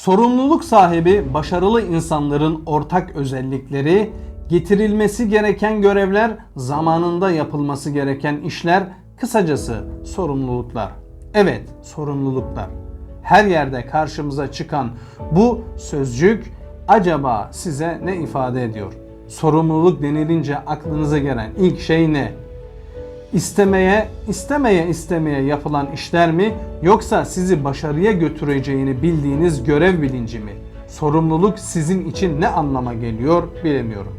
Sorumluluk sahibi başarılı insanların ortak özellikleri, getirilmesi gereken görevler, zamanında yapılması gereken işler, kısacası sorumluluklar. Evet, sorumluluklar. Her yerde karşımıza çıkan bu sözcük acaba size ne ifade ediyor? Sorumluluk denilince aklınıza gelen ilk şey ne? İstemeye, istemeye istemeye yapılan işler mi yoksa sizi başarıya götüreceğini bildiğiniz görev bilinci mi? Sorumluluk sizin için ne anlama geliyor bilemiyorum.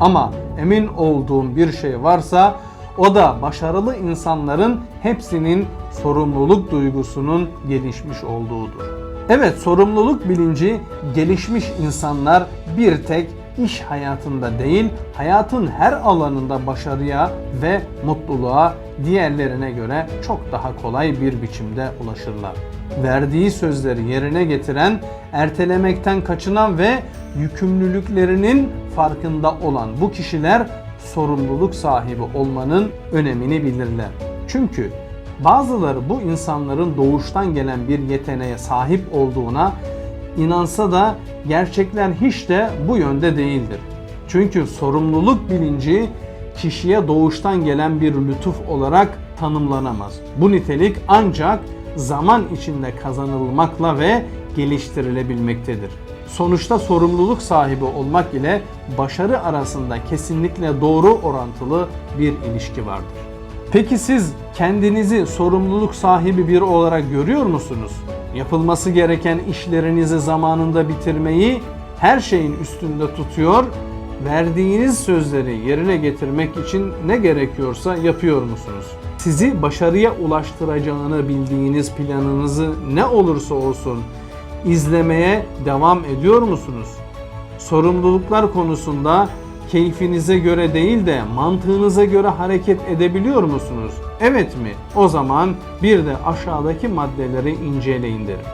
Ama emin olduğum bir şey varsa o da başarılı insanların hepsinin sorumluluk duygusunun gelişmiş olduğudur. Evet sorumluluk bilinci gelişmiş insanlar bir tek iş hayatında değil, hayatın her alanında başarıya ve mutluluğa diğerlerine göre çok daha kolay bir biçimde ulaşırlar. Verdiği sözleri yerine getiren, ertelemekten kaçınan ve yükümlülüklerinin farkında olan bu kişiler sorumluluk sahibi olmanın önemini bilirler. Çünkü bazıları bu insanların doğuştan gelen bir yeteneğe sahip olduğuna inansa da gerçekler hiç de bu yönde değildir. Çünkü sorumluluk bilinci kişiye doğuştan gelen bir lütuf olarak tanımlanamaz. Bu nitelik ancak zaman içinde kazanılmakla ve geliştirilebilmektedir. Sonuçta sorumluluk sahibi olmak ile başarı arasında kesinlikle doğru orantılı bir ilişki vardır. Peki siz kendinizi sorumluluk sahibi biri olarak görüyor musunuz? Yapılması gereken işlerinizi zamanında bitirmeyi her şeyin üstünde tutuyor, verdiğiniz sözleri yerine getirmek için ne gerekiyorsa yapıyor musunuz? Sizi başarıya ulaştıracağını bildiğiniz planınızı ne olursa olsun izlemeye devam ediyor musunuz? Sorumluluklar konusunda keyfinize göre değil de mantığınıza göre hareket edebiliyor musunuz? Evet mi? O zaman bir de aşağıdaki maddeleri inceleyin derim.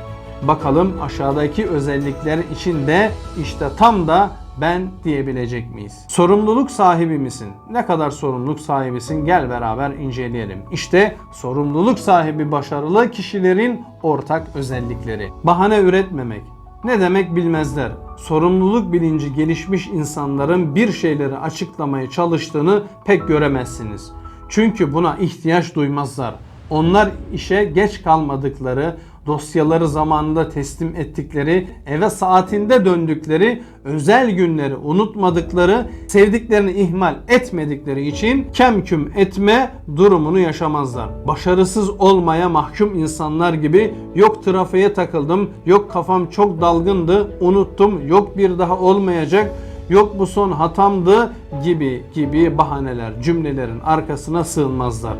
Bakalım aşağıdaki özellikler içinde işte tam da ben diyebilecek miyiz? Sorumluluk sahibi misin? Ne kadar sorumluluk sahibisin? Gel beraber inceleyelim. İşte sorumluluk sahibi başarılı kişilerin ortak özellikleri. Bahane üretmemek, ne demek bilmezler. Sorumluluk bilinci gelişmiş insanların bir şeyleri açıklamaya çalıştığını pek göremezsiniz. Çünkü buna ihtiyaç duymazlar. Onlar işe geç kalmadıkları, dosyaları zamanında teslim ettikleri, eve saatinde döndükleri, özel günleri unutmadıkları, sevdiklerini ihmal etmedikleri için kemküm etme durumunu yaşamazlar. Başarısız olmaya mahkum insanlar gibi yok trafiğe takıldım, yok kafam çok dalgındı, unuttum, yok bir daha olmayacak, yok bu son hatamdı gibi gibi bahaneler cümlelerin arkasına sığınmazlar.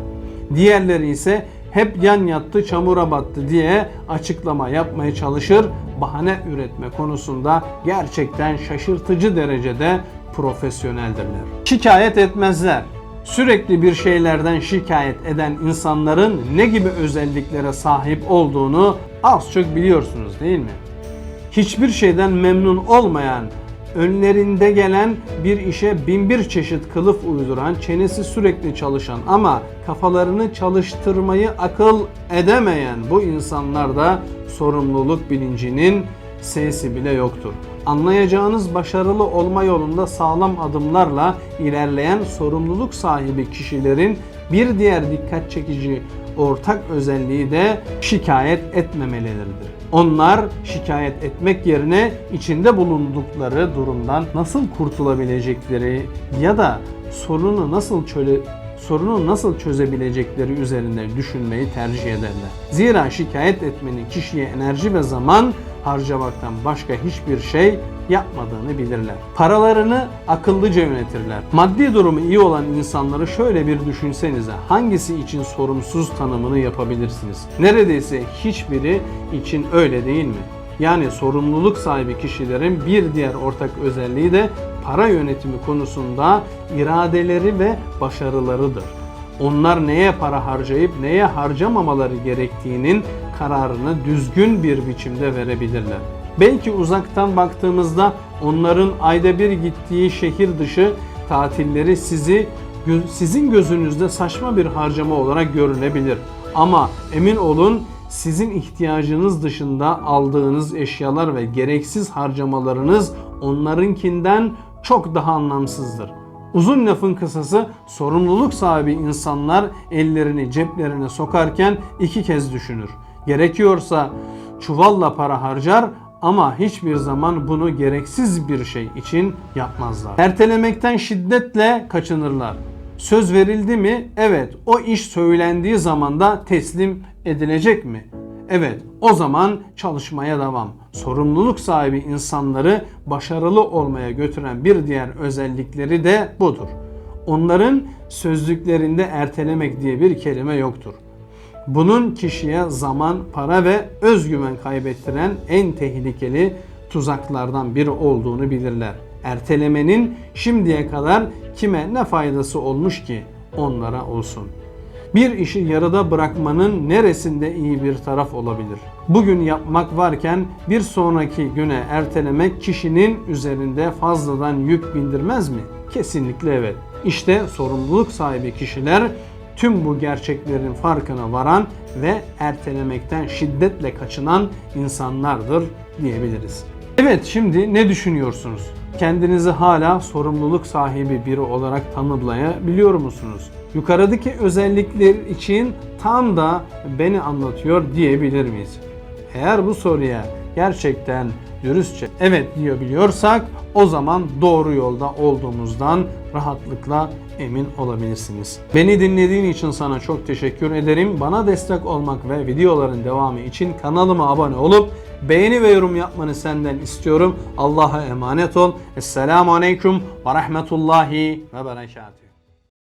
Diğerleri ise hep yan yattı çamura battı diye açıklama yapmaya çalışır. Bahane üretme konusunda gerçekten şaşırtıcı derecede profesyoneldirler. Şikayet etmezler. Sürekli bir şeylerden şikayet eden insanların ne gibi özelliklere sahip olduğunu az çok biliyorsunuz değil mi? Hiçbir şeyden memnun olmayan, önlerinde gelen bir işe bin bir çeşit kılıf uyduran, çenesi sürekli çalışan ama kafalarını çalıştırmayı akıl edemeyen bu insanlarda sorumluluk bilincinin sesi bile yoktur. Anlayacağınız başarılı olma yolunda sağlam adımlarla ilerleyen sorumluluk sahibi kişilerin bir diğer dikkat çekici ortak özelliği de şikayet etmemeleridir. Onlar şikayet etmek yerine içinde bulundukları durumdan nasıl kurtulabilecekleri ya da sorunu nasıl çöle sorunu nasıl çözebilecekleri üzerinde düşünmeyi tercih ederler. Zira şikayet etmenin kişiye enerji ve zaman harcamaktan başka hiçbir şey yapmadığını bilirler. Paralarını akıllıca yönetirler. Maddi durumu iyi olan insanları şöyle bir düşünsenize. Hangisi için sorumsuz tanımını yapabilirsiniz? Neredeyse hiçbiri için öyle değil mi? Yani sorumluluk sahibi kişilerin bir diğer ortak özelliği de para yönetimi konusunda iradeleri ve başarılarıdır. Onlar neye para harcayıp neye harcamamaları gerektiğinin kararını düzgün bir biçimde verebilirler. Belki uzaktan baktığımızda onların ayda bir gittiği şehir dışı tatilleri sizi sizin gözünüzde saçma bir harcama olarak görülebilir. Ama emin olun sizin ihtiyacınız dışında aldığınız eşyalar ve gereksiz harcamalarınız onlarınkinden çok daha anlamsızdır. Uzun lafın kısası sorumluluk sahibi insanlar ellerini ceplerine sokarken iki kez düşünür. Gerekiyorsa çuvalla para harcar ama hiçbir zaman bunu gereksiz bir şey için yapmazlar. Ertelemekten şiddetle kaçınırlar. Söz verildi mi? Evet. O iş söylendiği zaman da teslim edilecek mi? Evet. O zaman çalışmaya devam. Sorumluluk sahibi insanları başarılı olmaya götüren bir diğer özellikleri de budur. Onların sözlüklerinde ertelemek diye bir kelime yoktur. Bunun kişiye zaman, para ve özgüven kaybettiren en tehlikeli tuzaklardan biri olduğunu bilirler. Ertelemenin şimdiye kadar kime ne faydası olmuş ki onlara olsun. Bir işi yarıda bırakmanın neresinde iyi bir taraf olabilir? Bugün yapmak varken bir sonraki güne ertelemek kişinin üzerinde fazladan yük bindirmez mi? Kesinlikle evet. İşte sorumluluk sahibi kişiler tüm bu gerçeklerin farkına varan ve ertelemekten şiddetle kaçınan insanlardır diyebiliriz. Evet şimdi ne düşünüyorsunuz? Kendinizi hala sorumluluk sahibi biri olarak tanımlayabiliyor musunuz? Yukarıdaki özellikler için tam da beni anlatıyor diyebilir miyiz? Eğer bu soruya gerçekten dürüstçe evet diyebiliyorsak o zaman doğru yolda olduğumuzdan rahatlıkla emin olabilirsiniz. Beni dinlediğin için sana çok teşekkür ederim. Bana destek olmak ve videoların devamı için kanalıma abone olup beğeni ve yorum yapmanı senden istiyorum. Allah'a emanet ol. Esselamu Aleyküm ve Rahmetullahi ve Berekatuhu.